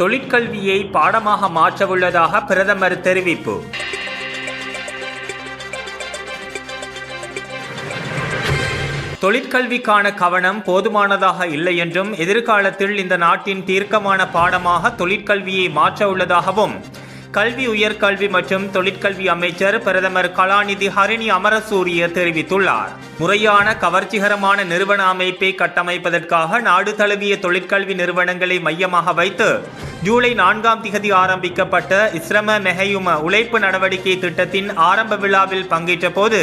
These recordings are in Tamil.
தொழிற்கல்வியை பாடமாக மாற்றவுள்ளதாக பிரதமர் தெரிவிப்பு. தொழிற்கல்விக்கான கவனம் போதுமானதாக இல்லை என்றும் எதிர்காலத்தில் இந்த நாட்டின் தீர்க்கமான பாடமாக தொழிற்கல்வியை மாற்ற உள்ளதாகவும் கல்வி உயர்கல்வி மற்றும் தொழிற்கல்வி அமைச்சர் பிரதமர் கலாநிதி ஹரிணி அமரசூரிய தெரிவித்துள்ளார். முறையான கவர்ச்சிகரமான நிறுவன அமைப்பை கட்டமைப்பதற்காக நாடு தழுவிய தொழிற்கல்வி நிறுவனங்களை மையமாக வைத்து ஜூலை நான்காம் திகதி ஆரம்பிக்கப்பட்ட இஸ்ரம மெஹயும உழைப்பு நடவடிக்கை திட்டத்தின் ஆரம்ப விழாவில் பங்கேற்ற போது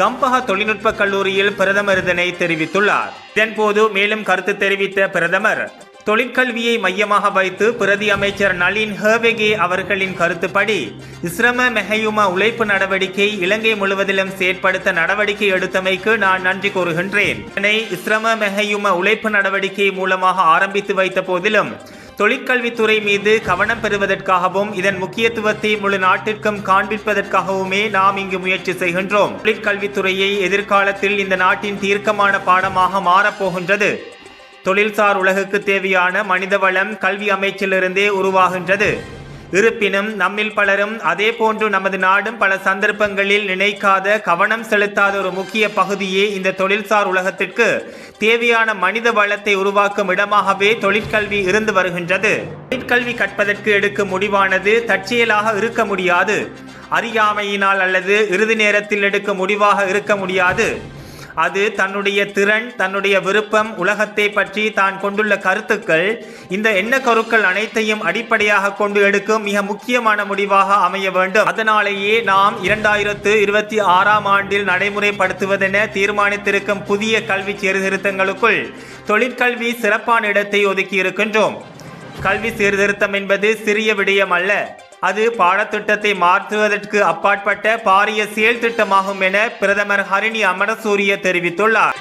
கம்பஹா தொழில்நுட்ப கல்லூரியில் பிரதமர் இதனை தெரிவித்துள்ளார். இதன்போது மேலும் கருத்து தெரிவித்த பிரதமர் தொழிற்கல்வியை மையமாக வைத்து பிரதி அமைச்சர் நளின் ஹேவெகே அவர்களின் கருத்துப்படி இஸ்ரம மெஹையும உழைப்பு நடவடிக்கை இலங்கை முழுவதிலும் செயற்படுத்த நடவடிக்கை எடுத்தமைக்கு நான் நன்றி கூறுகின்றேன். இதனை இஸ்ரம மெஹையும உழைப்பு நடவடிக்கை மூலமாக ஆரம்பித்து வைத்த போதிலும் தொழிற்கல்வித்துறை மீது கவனம் பெறுவதற்காகவும் இதன் முக்கியத்துவத்தை முழு நாட்டிற்கும் காண்பிப்பதற்காகவுமே நாம் இங்கு முயற்சி செய்கின்றோம். தொழிற்கல்வித்துறையை எதிர்காலத்தில் இந்த நாட்டின் தீர்க்கமான பாடமாக மாறப்போகின்றது. தொழில்சார் உலகுக்கு தேவையான மனிதவளம் கல்வி அமைச்சிலிருந்தே உருவாகின்றது. இருப்பினும் நம்மில் பலரும் அதே போன்று நமது நாடும் பல சந்தர்ப்பங்களில் நினைக்காத கவனம் செலுத்தாத ஒரு முக்கிய பகுதியே இந்த தொழில்சார் உலகத்திற்கு தேவையான மனித வளத்தை உருவாக்கும் இடமாகவே தொழிற்கல்வி இருந்து வருகின்றது. தொழிற்கல்வி கற்பதற்கு எடுக்கும் முடிவானது தற்செயலாக இருக்க முடியாது. அறியாமையினால் அல்லது இறுதி நேரத்தில் எடுக்கும் முடிவாக இருக்க முடியாது. அது தன்னுடைய திறன் தன்னுடைய விருப்பம் உலகத்தை பற்றி தான் கொண்டுள்ள கருத்துக்கள். இந்த எண்ண கருக்கள் அனைத்தையும் அடிப்படையாக கொண்டு எடுக்கும் மிக முக்கியமான முடிவாக அமைய வேண்டும். அதனாலேயே நாம் இரண்டாயிரத்து இருபத்தி ஆறாம் ஆண்டில் நடைமுறைப்படுத்துவதென தீர்மானித்திருக்கும் புதிய கல்வி சீர்திருத்தங்களுக்குள் தொழிற்கல்வி சிறப்பான இடத்தை ஒதுக்கி இருக்கின்றோம் கல்வி சீர்திருத்தம் என்பது சிறிய விடயம் அல்ல. அது பாடத்திட்டத்தை மாற்றுவதற்கு அப்பாற்பட்ட பாரிய செயல் திட்டமாகும் என பிரதமர் ஹரிணி அமரசூரிய தெரிவித்துள்ளார்.